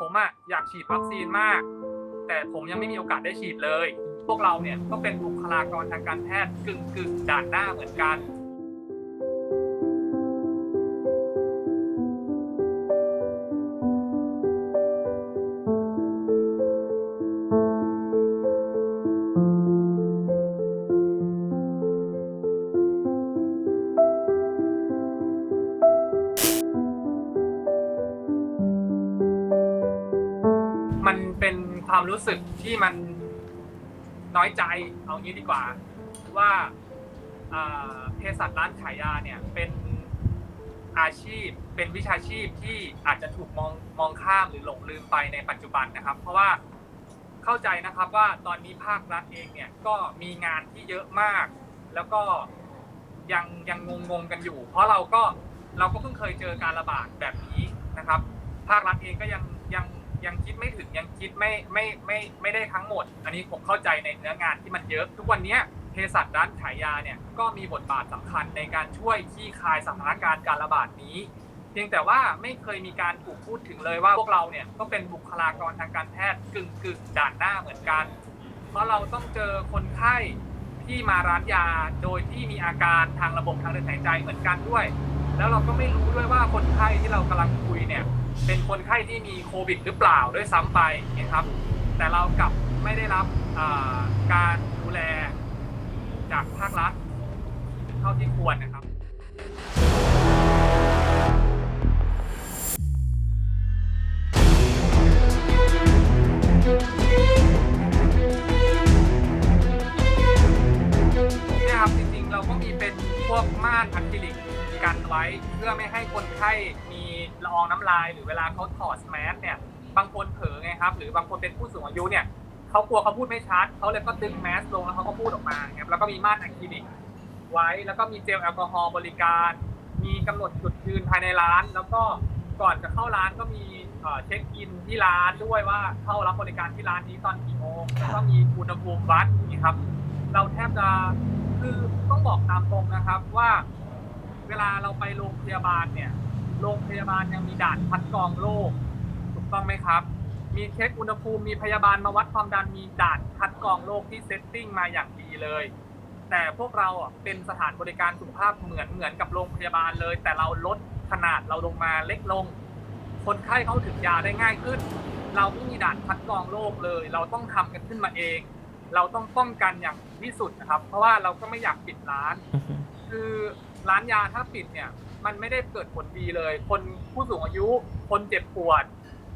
ผมอะอยากฉีดวัคซีนมาก แต่ผมยังไม่มีโอกาสได้ฉีดเลย พวกเราเนี่ยก็เป็นบุคลากรทางการแพทย์กึ่งกึ่งด่านหน้าเหมือนกัน มันเป็นความรู้สึกที่มันน้อยใจเอางี้ดีกว่า ว่าเภสัชร้านขายยาเนี่ยเป็นอาชีพเป็นวิชาชีพที่อาจจะถูกมองมองข้ามหรือหลงลืมไปในปัจจุบันนะครับ เพราะว่าเข้าใจนะครับว่าตอนนี้ภาครัฐเองเนี่ยก็มีงานที่เยอะมาก แล้วก็ยังยังงงๆกันอยู่ เพราะเราก็เราก็เพิ่งเคยเจอการระบาดแบบนี้นะครับ ภาครัฐเองก็ยังยัง ยังคิดไม่ถึงยังคิดไม่ไม่ไม่ไม่ได้ทั้งหมด อันนี้ผมเข้าใจในเนื้องานที่มันเยอะ ทุกวันนี้เภสัชร้านขายยาเนี่ยก็มีบทบาทสำคัญในการช่วยขี้คายสถานการณ์การระบาดนี้ เพียงแต่ว่าไม่เคยมีการถูกพูดถึงเลยว่าพวกเราเนี่ยก็เป็นบุคลากรทางการแพทย์กึ่งกึ่งด่านหน้าเหมือนกัน เพราะเราต้องเจอคนไข้ที่มาร้านยาโดยที่มีอาการทางระบบทางเดินหายใจเหมือนกันด้วย แล้วเราก็ไม่รู้ด้วยว่าคนไข้ที่เรากำลังคุยเนี่ย เป็นคนไข้ที่มีโควิดหรือเปล่าด้วยซ้ำไปนะครับ แต่เรากลับไม่ได้รับการดูแลจากภาครัฐเท่าที่ควรนะครับเนี่ยครับจริงๆเราก็มีเป็นพวกม่านอะคริลิก กันไว้เพื่อไม่ให้คนไข้มีละอองน้ำลาย หรือเวลาเขาถอดแมสเนี่ยบางคนเผลอไงครับ หรือบางคนเป็นผู้สูงอายุเนี่ยเขากลัวเขาพูดไม่ชัดเขาเลยก็ดึงแมสลงแล้วเขาก็พูดออกมาครับแล้วก็มีม่านอะคริลิกไว้ แล้วก็มีเจลแอลกอฮอล์บริการ มีกำหนดจุดยืนภายในร้าน แล้วก็ก่อนจะเข้าร้านก็มีเช็คอินที่ร้านด้วยว่าเข้ารับบริการที่ร้านนี้ตอนกี่โมงแล้วก็มีอุณหภูมิวัดนี่ครับ เราแทบจะคือต้องบอกตามตรงนะครับว่า เวลาเราไปโรงพยาบาลเนี่ย โรงพยาบาลยังมีด่านคัดกรองโรคถูกต้องไหมครับ มีเช็คอุณหภูมิมีพยาบาลมาวัดความดันมีด่านคัดกรองโรคที่เซตติ้งมาอย่างดีเลย แต่พวกเราอะเป็นสถานบริการสุขภาพเหมือนเหมือนกับโรงพยาบาลเลย แต่เราลดขนาดเราลงมาเล็กลง คนไข้เข้าถึงยาได้ง่ายขึ้น เราไม่มีด่านคัดกรองโรคเลย เราต้องทำกันขึ้นมาเอง เราต้องป้องกันอย่างที่สุดนะครับ เพราะว่าเราก็ไม่อยากปิดร้าน คือ ร้านยาถ้าปิดเนี่ย มันไม่ได้เกิดผลดีเลย คนผู้สูงอายุ คนเจ็บปวด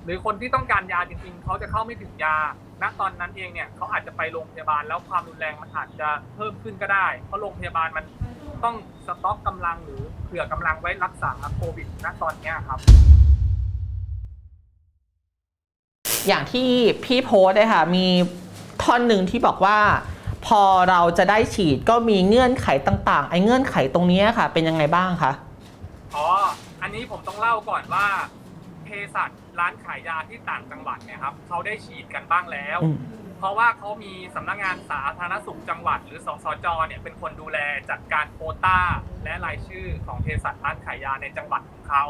หรือคนที่ต้องการยาจริงๆ เขาจะเข้าไม่ถึงยา ณ ตอนนั้นเองเนี่ยเขาอาจจะไปโรงพยาบาลแล้วความรุนแรงมันอาจจะเพิ่มขึ้นก็ได้ เพราะโรงพยาบาลมันต้องสต็อกกำลังหรือเผื่อกำลังไว้รักษาโควิด ณ ตอนเนี้ยครับ อย่างที่พี่โพสต์เลยค่ะ มีท่อนหนึ่งที่บอกว่า พอเราจะได้ฉีดก็มีเงื่อนไขต่างๆ ไอ้เงื่อนไขตรงเนี้ยค่ะ เป็นยังไงบ้างคะ อ๋อ อันนี้ผมต้องเล่าก่อนว่าเภสัชร้านขายยาที่ต่างจังหวัดเนี่ยครับเขาได้ฉีดกันบ้างแล้วอืมเพราะว่าเขามีสำนักงานสาธารณสุขจังหวัด หรือสสจเนี่ยเป็นคนดูแลจัดการโควต้า และรายชื่อของเภสัชร้านขายยาในจังหวัดของเขา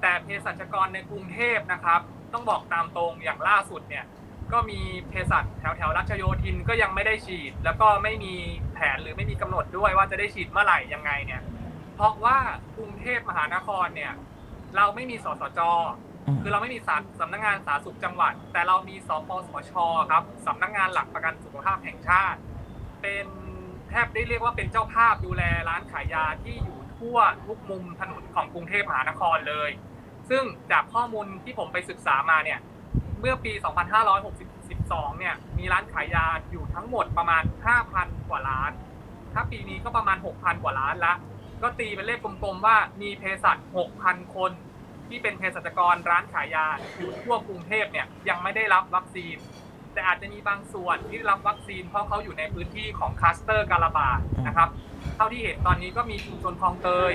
แต่เภสัชกรในกรุงเทพนะครับ ต้องบอกตามตรงอย่างล่าสุดเนี่ย ก็มีเภสัชแถวแถวๆรัชโยธินก็ยังไม่ได้ฉีด แล้วก็ไม่มีแผนหรือไม่มีกำหนดด้วยว่าจะได้ฉีดเมื่อไหร่ยังไงเนี่ย เพราะว่ากรุงเทพมหานครเนี่ย เราไม่มีสสจอืมคือเราไม่มีสารสำนักงานสาธารณสุขจังหวัด แต่เรามีสปสชครับสำนักงานหลักประกันสุขภาพแห่งชาติ เป็นแทบได้เรียกว่าเป็นเจ้าภาพดูแลร้านขายยาที่อยู่ทั่วทุกมุมถนนของกรุงเทพมหานครเลย ซึ่งจากข้อมูลที่ผมไปศึกษามาเนี่ย เมื่อปี 2562 เนี่ย มีร้านขายยาอยู่ทั้งหมดประมาณ 5,000 กว่าร้าน ถ้าปีนี้ก็ประมาณ 6,000 กว่าร้านละ ก็ตีเป็นเลขกลมๆว่ามีเภสัช6,000 คน ที่เป็นเภสัชกรร้านขายยาอยู่ทั่วกรุงเทพเนี่ยยังไม่ได้รับวัคซีน แต่อาจจะมีบางส่วนที่รับวัคซีนเพราะเขาอยู่ในพื้นที่ของคลัสเตอร์การระบาดนะครับ เท่าที่เห็นตอนนี้ก็มีชุมชนคลองเตย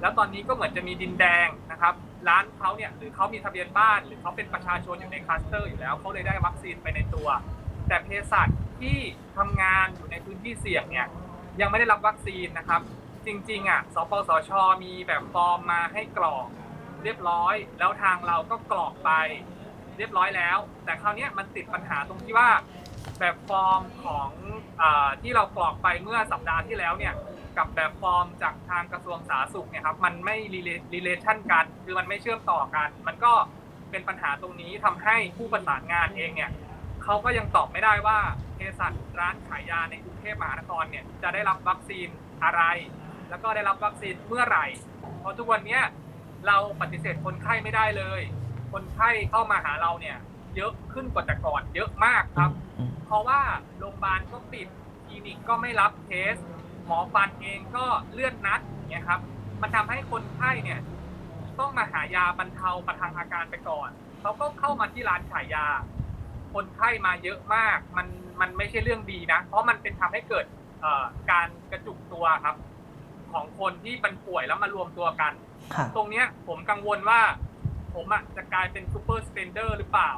แล้วตอนนี้ก็เหมือนจะมีดินแดงนะครับ ร้านเขาเนี่ยหรือเขามีทะเบียนบ้าน หรือเขาเป็นประชาชนอยู่ในคลัสเตอร์อยู่แล้วเขาเลยได้วัคซีนไปในตัว แต่เภสัชที่ทำงานอยู่ในพื้นที่เสี่ยงเนี่ยยังไม่ได้รับวัคซีนนะครับ จริงๆอะสปสช มีแบบฟอร์มมาให้กรอกเรียบร้อย แล้วทางเราก็กรอกไปเรียบร้อยแล้ว แต่คราวนี้มันติดปัญหาตรงที่ว่าแบบฟอร์มของอที่เรากรอกไปเมื่อสัปดาห์ที่แล้วเนี่ย กับแบบฟอร์มจากทางกระทรวงสาธารณสุขเนี่ยครับมันไม่รีเลชั่นกัน คือมันไม่เชื่อมต่อกัน มันก็เป็นปัญหาตรงนี้ทำให้ผู้ประสานงานเองเนี่ยเขาก็ยังตอบไม่ได้ว่าเภสัชร้านขายยาในกรุงเทพมหานครเนี่ยจะได้รับวัคซีนอะไร แล้วก็ได้รับวัคซีนเมื่อไหร่ เพราะทุกวันเนี้ยเราปฏิเสธคนไข้ไม่ได้เลย คนไข้เข้ามาหาเราเนี่ยเยอะขึ้นกว่าแต่ก่อนเยอะมากครับอืมเพราะว่าโรงพยาบาลก็ปิดคลินิกก็ไม่รับเทส หมอฟันเองก็เลื่อนนัดอย่างเงี้ยครับ มันทำให้คนไข้เนี่ยต้องมาหายาบรรเทาประทังอาการไปก่อนเขาก็เข้ามาที่ร้านขายยา คนไข้มาเยอะมาก มันมันไม่ใช่เรื่องดีนะ เพราะมันเป็นทำให้เกิดเอ่อการกระจุกตัวครับ ของคนที่เป็นป่วยแล้วมารวมตัวกันค่ะตรงเนี้ยผมกังวลว่า ผมอะจะกลายเป็นซูเปอร์สเปนเดอร์หรือเปล่า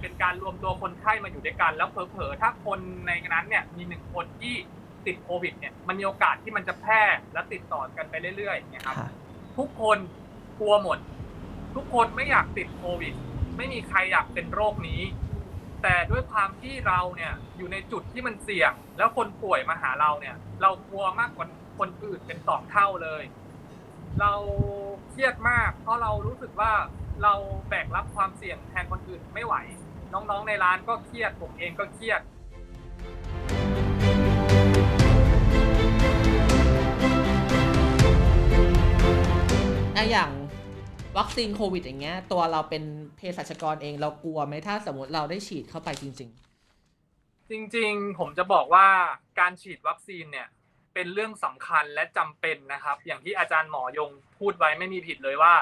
เป็นการรวมตัวคนไข้มาอยู่ด้วยกัน แล้วเผลอๆถ้าคนในนั้นเนี่ยมีหนึ่งคนที่ ติดโควิดเนี่ยมันมีโอกาสที่มันจะแพร่และติดต่อกันไปเรื่อยๆอย่างเงี้ยครับค่ะทุกคนกลัวหมด ทุกคนไม่อยากติดโควิด ไม่มีใครอยากเป็นโรคนี้ แต่ด้วยความที่เราเนี่ยอยู่ในจุดที่มันเสี่ยง แล้วคนป่วยมาหาเราเนี่ย เรากลัวมากกว่าคนอื่นเป็นสองเท่าเลย เราเครียดมาก เพราะเรารู้สึกว่าเราแบกรับความเสี่ยงแทนคนอื่นไม่ไหว น้องๆในร้านก็เครียดผมเองก็เครียด อะอย่างวัคซีนโควิดอย่างเงี้ย ตัวเราเป็นเภสัชกรเองเรากลัวไหมถ้าสมมติเราได้ฉีดเข้าไปจริง จริงๆ ผมจะบอกว่าการฉีดวัคซีนเนี่ย เป็นเรื่องสำคัญและจำเป็นนะครับ อย่างที่อาจารย์หมอยงพูดไว้ไม่มีผิดเลยว่า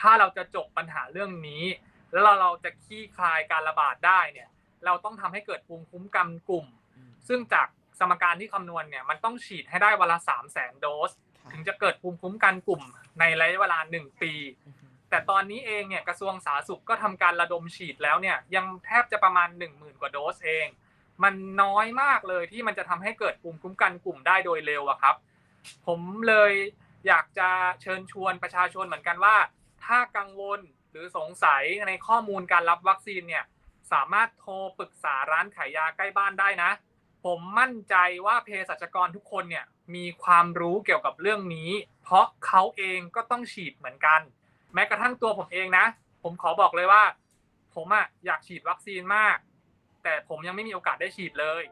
ถ้าเราจะจบปัญหาเรื่องนี้ แล้วเราเราจะคลี่คลายการระบาดได้เนี่ย เราต้องทำให้เกิดภูมิคุ้มกันกลุ่ม ๆ ซึ่งจากสมการที่คำนวณเนี่ยมันต้องฉีดให้ได้วันละ3 0 0 0 0 0โดส ถึงจะเกิดภูมิคุ้มกันกลุ่ม ในระยะเวลา1ปี แต่ตอนนี้เองเนี่ยกระทรวงสาธารณสุขก็ทำการระดมฉีดแล้วเนี่ยยังแทบจะประมาณ 1 0,000 กว่าโดสเอง มันน้อยมากเลยที่มันจะทำให้เกิดภูมิคุ้มกันกลุ่มได้โดยเร็วอะครับ ผมเลยอยากจะเชิญชวนประชาชนเหมือนกันว่า ถ้ากังวลหรือสงสัยในข้อมูลการรับวัคซีนเนี่ยสามารถโทรปรึกษาร้านขายยาใกล้บ้านได้นะ ผมมั่นใจว่าเภสัชกรทุกคนเนี่ย มีความรู้เกี่ยวกับเรื่องนี้ เพราะเขาเองก็ต้องฉีดเหมือนกัน แม้กระทั่งตัวผมเองนะ ผมขอบอกเลยว่า ผมอะอยากฉีดวัคซีนมาก แต่ผมยังไม่มีโอกาสได้ฉีดเลย